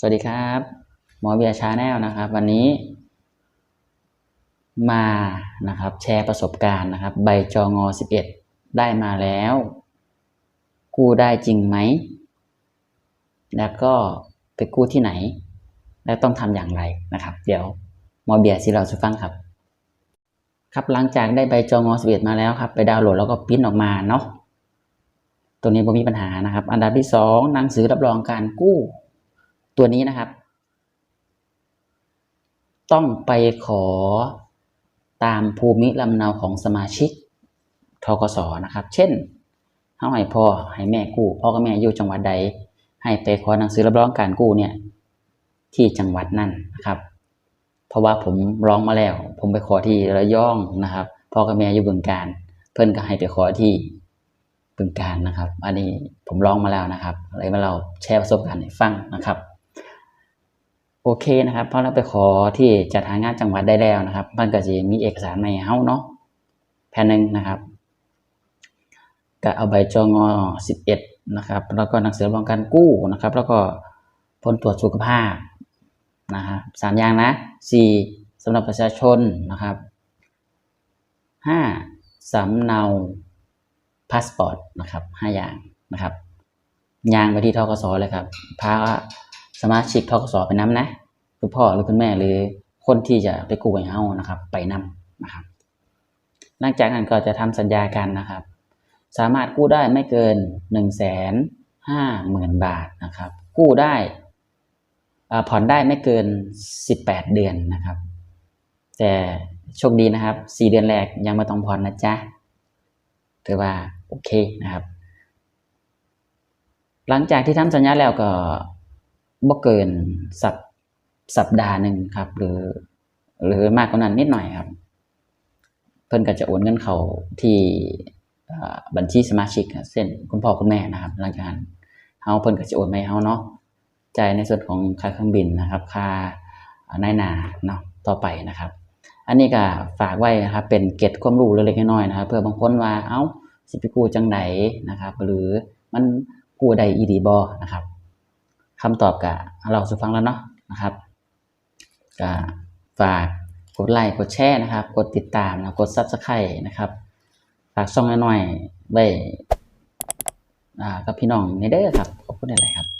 สวัสดีครับ หมอเบียร์ชาแนลนะครับ วันนี้ มานะครับ แชร์ประสบการณ์นะครับ ใบจองอ11 ได้มาแล้ว กู้ได้จริงไหม แล้วก็ไปกู้ที่ไหน และต้องทำอย่างไรนะครับ เดี๋ยวหมอเบียร์สิเราจะฟังครับ ครับหลังจากได้ใบจองอ11 มาแล้วครับ ไปดาวน์โหลดแล้วก็ปริ้นออกมาเนาะตัวนี้ผมมีปัญหานะครับ อันดับที่สองหนังสือรับรองการกู้ ตัวนี้นะครับ ต้องไปขอตามภูมิลำเนาของสมาชิกทกสนะครับ เช่นเฮาให้พ่อให้แม่กู้พ่อกับแม่อยู่จังหวัดใด ให้ไปขอหนังสือรับรองการกู้เนี่ยที่จังหวัดนั่นนะครับ เพราะว่าผมร้องมาแล้ว ผมไปขอที่ระยองนะครับพ่อกับแม่อยู่บึงการ เพื่อนก็ให้ไปขอที่บึงการนะครับ อันนี้ผมร้องมาแล้วนะครับอะไรมาเราแชร์ประสบการณ์ให้ฟังนะครับ โอเคนะครับพอเราไปขอที่จัดหางานจังหวัดได้แล้วนะครับ มันก็จะมีเอกสารใหม่ให้าเนาะแผ่นหนึ่งนะครับก็เอาใบจองอ11 นะครับ แล้วก็หนังสือรับรองการกู้นะครับ แล้วก็ผลตรวจสุขภาพนะครับสามอย่างนะสี่สำหรับประชาชนนะครับห้าสำเนาพาสปอร์ตนะครับห้าอย่างนะครับยางไปที่ทกสเลยครับพา สมาชิกทกสไปน้ำนะคุณพ่อหรือคุณแม่หรือคนที่จะไปกู้ให้เฮานะครับ ไปนำนะครับ หลังจากนั้นก็จะทำสัญญากันนะครับ สามารถกู้ได้ไม่เกินหนึ่งแสนห้าหมื่นบาทนะครับ กู้ได้อ่าผ่อนได้ไม่เกินสิบแปดเดือนนะครับ แต่โชคดีนะครับสี่เดือนแรกยังไม่ต้องผ่อนนะจ๊ะถือว่าโอเคนะครับ หลังจากที่ทำสัญญาแล้วก็ บ่เกินสัปสัปดาห์หนึ่งครับ หรือ หรือมากกว่านั้นนิดหน่อยครับ เพิ่นก็จะโอนเงินเขาที่บัญชีสมาชิกเช่นคุณพ่อคุณแม่นะครับหลังจากนั้นเฮาเพิ่นก็จะโอนมาให้เฮาเนาะจ่ายในส่วนของค่าเครื่องบินนะครับ ค่าเอ่อนายนาเนาะต่อไปนะครับ อันนี้ก็ฝากไว้นะครับ เป็นเก็ดความรู้เล็กๆน้อยๆนะครับ เพื่อบางคนว่าเอ้าสิไปกู้จังไดนะครับ หรือมันกู้ได้อีดีบ่นะครับ คำตอบก็เราสุฟังแล้วเนาะนะครับก็ฝากกดไลค์กดแชร์นะครับ กดติดตามนะกดซับสไครต์นะครับฝากช่องน้อยๆไว้อ่ากับพี่น้องในเด้อครับขอบคุณอะไรครับ